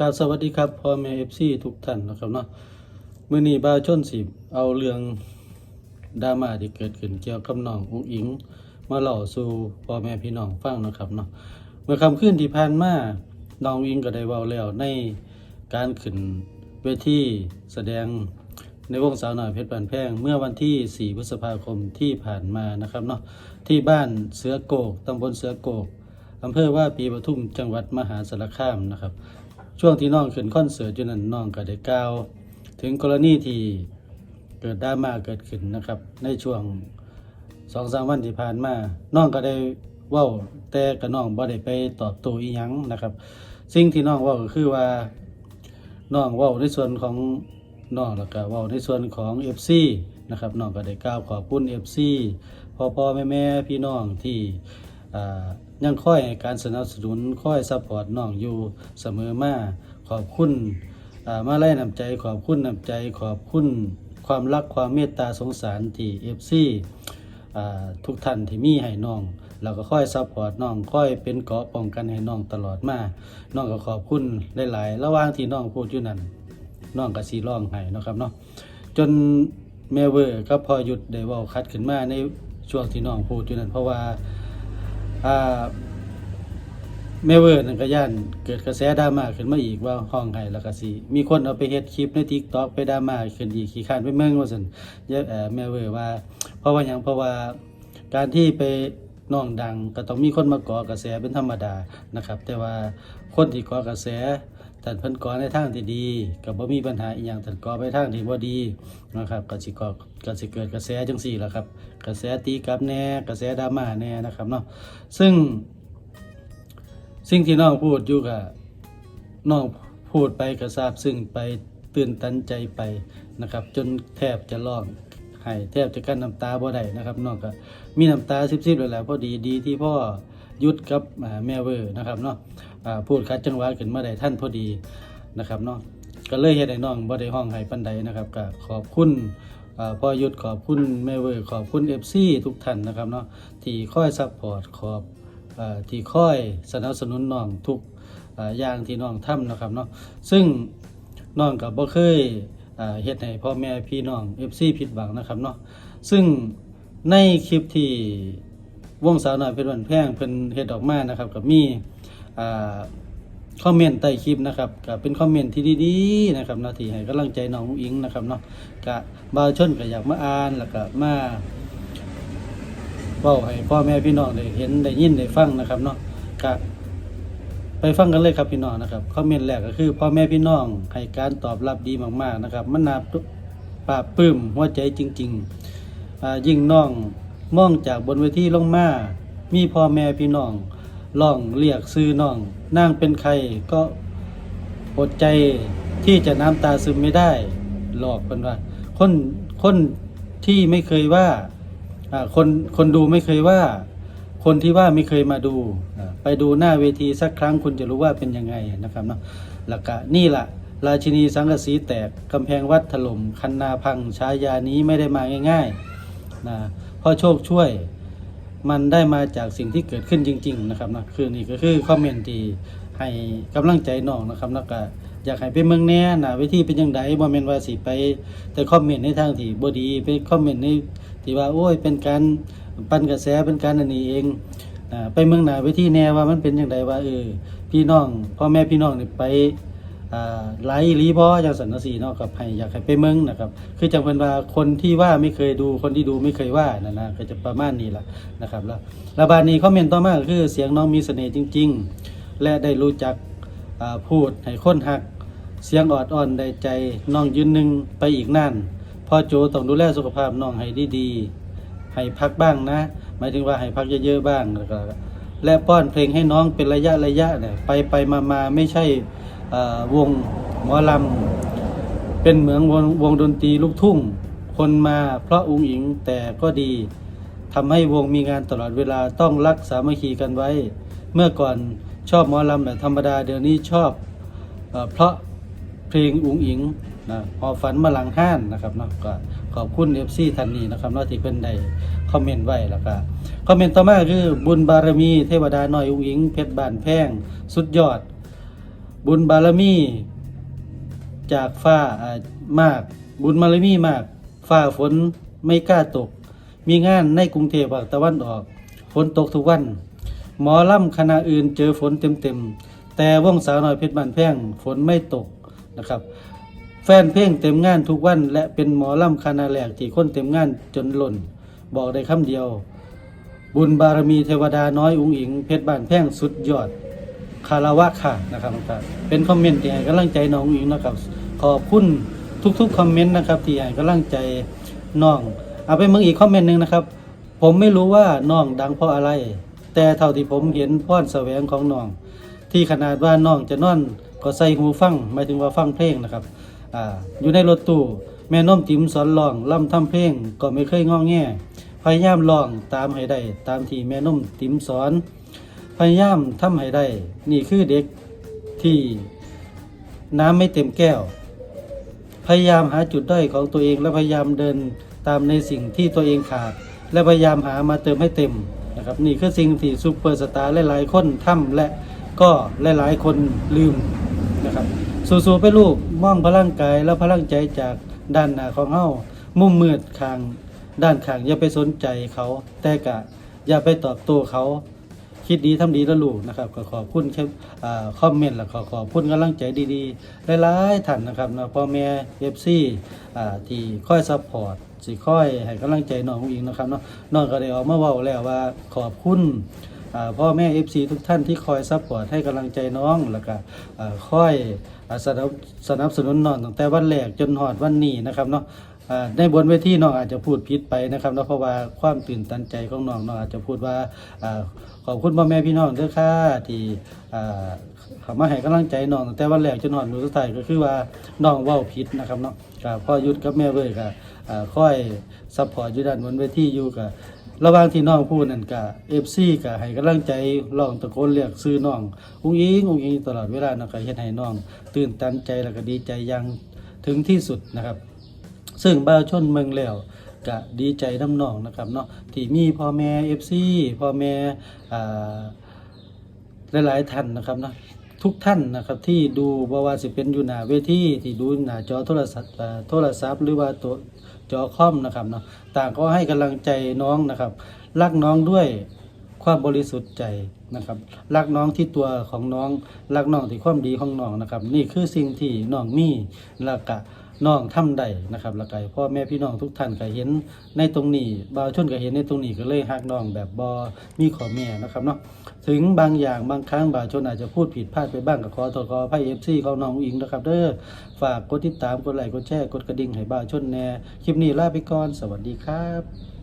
กาบสวัสดีครับพ่อแม่เอฟซีทุกท่านนะครับเนาะมื้อนี้บ่าวชนสิเอาเรื่องดราม่าที่เกิดขึ้นเกี่ยวกับน้องอุ้งอิง มาเล่าสู่พ่อแม่พี่น้องฟังนะครับเนาะเมื่อค่ำคืนที่ผ่านมาน้องอุ้งอิงก็ได้เว้าแล้วในการขึ้นเวทีแสดงในวงสาวหน่อยเพชรบานแพงเมื่อวันที่ 4 พฤษภาคมที่ผ่านมานะครับเนาะที่บ้านเสือโกกตำบลเสือโกกอำเภอว่าปีปทุมจังหวัดมหาสารคามนะครับ ช่วงที่น้องขึ้นคอนเสิร์ตอยู่นั้นน้องก็ได้กล่าวถึงกรณีที่เกิดดราม่าเกิดขึ้นนะครับ ในช่วงสองสามวันที่ผ่านมาน้องก็ได้เว้าแต่กับน้องบ่ได้ไปตอบโต้อีหยังนะครับ สิ่งที่น้องเว้าก็คือว่าน้องเว้าในส่วนของน้องแล้วก็เว้าในส่วนของ FC นะครับน้องก็ได้กล่าวขอบคุณ FC พ่อพ่อแม่แม่พี่น้องที่อ่า ยังค่อยการสนับสนุนค่อยซัพพอร์ตน้องอยู่เสมอมาขอบคุณมาไล่นำใจขอบคุณนำใจขอบคุณความรักความเมตตาสงสารที่เอฟซีทุกท่านที่มีให้น้องเราก็ค่อยซัพพอร์ตน้องค่อยเป็นเกาะป้องกันให้น้องตลอดมาน้องก็ขอบคุณหลาย ๆ ระหว่างที่น้องพูดอยู่นั้นน้องก็สีร้องไห้นะครับเนาะจนแม่เวอร์กับพอหยุดได้ว้าคัดขึ้นมาในช่วงที่น้องพูดอยู่นั้นเพราะว่า แม่เวอร์นั่นก็ย่านเกิดกระแสดราม่าขึ้นมาอีกว่าห้องไห้แล้วก็สิมีคนเอาไปเฮ็ดคลิปใน TikTok ไปดราม่าขึ้นอีกขี้ข้านไปเมืองว่าซั่นเยอะแม่เวอร์ว่า เพราะว่าหยังเพราะว่าการที่ไปน้องดังก็ต้องมีคนมาก่อกระแสเป็นธรรมดานะครับ แต่ว่าคนที่ก่อกระแส ท่านเพิ่นก่อในทางที่ดีก็บ่มีปัญหาอีหยังท่านก่อไปทางที่บ่ดีนะครับก็สิก่อก็สิเกิดกระแสจังซี่ล่ะครับ กระแสตีกลับแน่กระแสดราม่าแน่นะครับเนาะซึ่ง สิ่งที่น้องพูดอยู่กับน้องพูดไปกระซาบซึ่งไปตื่นตันใจไปนะครับ จนแทบจะร้องไห้แทบจะกั้นน้ำตาบ่ได้นะครับน้องก็มีน้ำตาซิบๆเลยแหละพอดีดีที่พ่อยุดกับอ่แม่เวอร์นะครับเนาะอ่า พูดคัดจังหวะขึ้นมาได้ท่านพอดีนะครับเนาะก็เลยเฮ็ดให้น้องบ่ได้ห้องไห้ปานใดนะครับก็ขอบคุณพ่อยุดขอบคุณแม่เวอร์ขอบคุณ FC ทุกท่านนะครับเนาะที่คอยซัพพอร์ตขอบอที่คอยสนับสนุนน้องทุกออย่างที่น้องทำนะครับเนาะซึ่งน้องกับบ่เคยเฮ็ดให้พ่อแม่พี่น้อง FC ผิดหวังนะครับเนาะซึ่งในคลิปที่วงสาวน้อยเพชรวันแพงเพิ่นเฮ็ดออกมานะครับกับมี่ คอมเมนต์ใต้คลิปนะครับก็เป็นคอมเมนต์ที่ดีๆนะครับเนาะที่ให้กำลังใจน้องอิงนะครับเนาะก็บางชนก็อยากมาอ่านแล้วก็มาเว้าให้พ่อแม่พี่น้องได้เห็นได้ยินได้ฟังนะครับเนาะก็ไปฟังกันเลยครับพี่น้องนะครับคอมเมนต์แรกก็คือพ่อแม่พี่น้องให้การตอบรับดีมากๆนะครับ มันนาปราบปลื้มหัวใจจริงๆยิ่งน้องมองจากบนเวทีลงมามีพ่อแม่พี่น้อง ร้องเรียกซื้อน้องนางเป็นใครก็อดใจที่จะน้ำตาซึมไม่ได้ หลอกกันว่า คนคนที่ไม่เคยว่าคนคนดูไม่เคยว่า คนที่ว่าไม่เคยมาดู ไปดูหน้าเวทีสักครั้งคุณจะรู้ว่าเป็นยังไงนะครับเนาะแล้วก็นี่แหละราชินีสังกสีแตกกำแพงวัดถล่มคันนาพังฉายานี้ไม่ได้มาง่ายๆนะพราะโชคช่วย มันได้มาจากสิ่งที่เกิดขึ้นจริง ๆ นะครับนะคือนี่ก็คือคอมเมนต์ที่ให้กำลังใจน้องนะครับแล้วก็อยากให้ไปเมืองแหน่หนะเวทีเป็นยังไงบ่แม่นว่าสิไป แต่คอมเมนต์ในทางที่บ่ดีไปคอมเมนต์ในที่ว่าโอ้ยเป็นการปั่นกระแสเป็นการอันนี้เองอ่าไปเมืองหนาเวทีแหน่ว่ามันเป็นจังไดว่าเออพี่น้องพ่อแม่พี่น้องนี่ไป ไลฟ์รีบ่จังสันจังซี่เนาะกับให้อยากให้ไปเมืองนะครับ คือจังเพิ่นว่าคนที่ว่าไม่เคยดูคนที่ดูไม่เคยว่านั่นะก็จะประมาณนี้ล่ะนะครับ แล้วระบาดนี้คอมเมนต์ต่อมาก็คือเสียงน้องมีเสน่ห์จริง ๆ และได้รู้จักพูดให้คนหัก เสียงออดอ่อนได้ใจน้องยืนหนึ่งไปอีกนั่นพ่อโจต้องดูแลสุขภาพน้องให้ดีๆให้พักบ้างนะหมายถึงว่าให้พักเยอะๆบ้างแล้วก็และป้อนเพลงให้น้องเป็นระยะระยะเนี่ยไปไปมามาไม่ใช่ วงหมอลำ เป็นเหมือนวงวงดนตรีลูกทุ่ง คนมาเพราะอุ้งอิงแต่ก็ดีทำให้วงมีงานตลอดเวลาต้องรักสามัคคีกันไว้ เมื่อก่อนชอบหมอลำแบบธรรมดาเดี๋ยวนี้ชอบเอเพราะเพลงอุ้งอิงนะพอฝันมาหลังห้านนะครับเนาะก็ขอบคุณเอฟซีท่านนี้นะครับเนาะที่เพิ่นได้คอมเมนต์ไว้แล้วก็คอมเมนต์ต่อมาคือบุญบารมีเทวดาหน้อยอุ้งอิงเพชรบานแพงสุดยอด บุญบารมีจากฟ้าอ่ามาก บุญบารมีมาก ฟ้าฝนไม่กล้าตก มีงานในกรุงเทพภาคตะวันออก ฝนตกทุกวัน หมอล่ำคณะอื่นเจอฝนเต็มๆ แต่วงสาวน้อยเพชรบ้านแพงฝนไม่ตกนะครับ แฟนเพลงเต็มงานทุกวัน และเป็นหมอล่ำคณะแรกที่คนเต็มงานจนหล่น บอกได้คำเดียว บุญบารมีเทวดาน้อยอุงอิงเพชรบ้านแพงสุดยอด คาราวะค่ะนะครับครับเป็นคอมเมนต์ที่ให้กำลังใจน้องอิงนะครับ ขอบคุณทุกๆคอมเมนต์นะครับที่ให้กำลังใจน้องเอาไปเมืองอีกคอมเมนต์หนึ่งนะครับ ผมไม่รู้ว่าน้องดังเพราะอะไร แต่เท่าที่ผมเห็นพรแสวงของน้อง ที่ขนาดว่าน้องจะนอนก็ใส่หูฟังหมายถึงว่าฟังเพลงนะครับอ่าอยู่ในรถตู้แม่น้อมติ๋มสอนร้องล่ำทำเพลงก็ไม่เคยงอแงพยายามร้องตามให้ได้ตามที่แม่น้อมติ๋มสอน พยายามทำให้ได้ นี่คือเด็กที่น้ำไม่เต็มแก้ว พยายามหาจุดด้อยของตัวเองและพยายามเดินตามในสิ่งที่ตัวเองขาด และพยายามหามาเติมให้เต็มนะครับนี่คือสิ่งที่ซูเปอร์สตาร์หลายๆคนทำและก็หลายๆคนลืมนะครับสู้ๆไปลูกมองพลังกายและพลังใจจากด้านหน้าของเฮามุมมืดข้างด้านข้างอย่าไปสนใจเขา แต่กะอย่าไปตอบโต้เขา คิดดีทำดีแล้วลูกนะครับก็ขอบคุณแค่คอมเมนต์และขอขอบคุณกำลังใจดีๆหลายๆท่านนะครับเนาะพ่อแม่เอฟซีที่คอยซัพพอร์ตสิค่อยให้กำลังใจน้องอิงนะครับเนาะน้องก็ได้ออกมาเว้าแล้วว่าขอบคุณพ่อแม่เอฟซีทุกท่านที่คอยซัพพอร์ตให้กำลังใจน้องแล้วก็อ่าคอยสนับสนุนน้องตั้งแต่วันแรกจนหอดวันนี้นะครับเนาะ ในบนเวทีน้องอาจจะพูดผิดไปนะครับเนาะเพราะว่าความตื่นตันใจของน้องน้องอาจจะพูดว่าอขอบคุณพ่อแม่พี่น้องเด้อค่ะที่เขามาให้กำลังใจน้องตั้งแต่วันแรกจนหอดมือสุดท้ายก็คือว่าน้องเว้าผิดนะครับเนาะกับพ่อยุทธกับแม่เว้ยก็ค่อยซัพพอร์ตอยู่ด้านบนเวทีอยู่กับระหว่างที่น้องพูดนั่นก็เอฟซีก็ให้กำลังใจร้องตะโกนเรียกซื้อน้องอุ้งอิงอุ้งอิงตลอดเวลานะก็เฮ็ดให้น้อง ตื่นตันใจแล้วก็ดีใจอยังถึงที่สุดนะครับ ซึ่งบ้าชนเมืองแล้วก็ดีใจน้ำนองนะครับเนาะที่มีพ่อแม่เอฟซีพ่อแม่อ่าหลายๆท่านนะครับเนาะทุกท่านนะครับที่ดูบ่ว่าสิเป็นอยู่หน้าเวทีที่ดูหน้าจอโทรศัพท์โทรศัพท์หรือว่าตัวจอคอมนะครับเนาะต่างก็ให้กำลังใจน้องนะครับ รักน้องด้วยความบริสุทธิ์ใจนะครับ รักน้องที่ตัวของน้อง รักน้องที่ความดีของน้องนะครับ นี่คือสิ่งที่น้องมีแล้วก็ น้องทำได้นะครับแล้วก็พ่อแม่พี่น้องทุกท่านก็เห็นในตรงนี้บ่าวชนก็เห็นในตรงนี้ก็เลยฮักน้องแบบบอมีขอแม่นะครับเนาะถึงบางอย่างบางครั้งบ่าวชนอาจจะพูดผิดพลาดไปบ้างก็ขอโทษขออภัยเอฟซีของน้องอิงนะครับเด้อฝากกดติดตามกดไลค์กดแชร์กดกระดิ่งให้บ่าวชนแน่คลิปนี้ลาไปก่อนสวัสดีครับ